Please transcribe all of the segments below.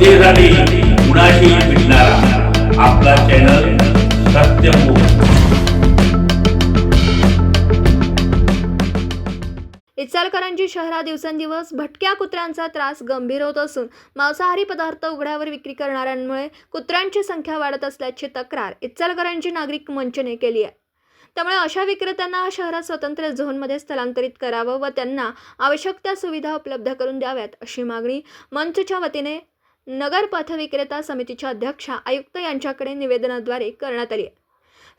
जनतेसाठी कुणाशी भेटणारा आपला चॅनल सत्यमुख इचलकरंजी शहरात दिवसेंदिवस भटक्या कुत्र्यांचा त्रास गंभीर होत असून मांसाहारी पदार्थ उघड्यावर विक्री करणाऱ्यांमुळे कुत्र्यांची संख्या वाढत असल्याची तक्रार इचलकरंजी नागरिक मंचने केली आहे. त्यामुळे अशा विक्रेत्यांना शहरात स्वतंत्र झोनमध्ये स्थलांतरित करावं व त्यांना आवश्यक त्या सुविधा उपलब्ध करून द्याव्यात अशी मागणी मंचच्या वतीने नगर पथविक्रेता समितीच्या अध्यक्षा आयुक्त यांच्याकडे निवेदनाद्वारे करण्यात आली आहे.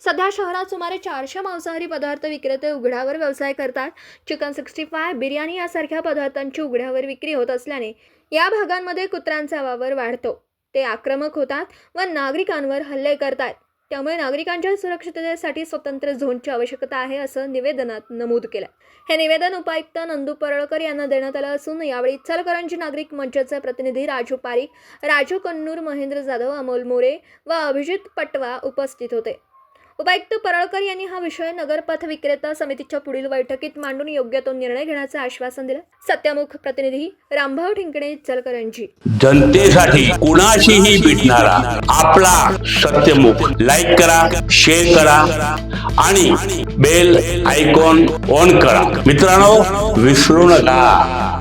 सध्या शहरात सुमारे चारशे मांसाहारी पदार्थ विक्रेते उघड्यावर व्यवसाय करतात. चिकन सिक्स्टी फाय बिर्याणी यासारख्या पदार्थांची उघड्यावर विक्री होत असल्याने या भागांमध्ये कुत्र्यांचा वावर वाढतो. ते आक्रमक होतात व नागरिकांवर हल्ले करतात. त्यामुळे नागरिकांच्या सुरक्षिततेसाठी स्वतंत्र झोनची आवश्यकता आहे असं निवेदनात नमूद केलं हे निवेदन उपायुक्त नंदू परळकर यांना देण्यात आलं असून यावेळी इचलकरंजी नागरिक मंचाचे प्रतिनिधी राजू पारिक राजू कन्नूर महेंद्र जाधव अमोल मोरे व अभिजित पटवा उपस्थित होते. उपायुक्त परळकर यांनी हा विषय नगरपथ विक्रेता समितीच्या पुढील बैठकीत मांडून योग्य तो निर्णय घेण्याचं आश्वासन दिलं. सत्यामुख प्रतिनिधी रामभाऊ ठिंकणे इचलकरंजी जनतेसाठी कुणाशीही भेटणारा आपला सत्यमुख. लाईक करा शेअर करा आणि बेल आयकॉन ऑन करा. मित्रांनो विसरू नका.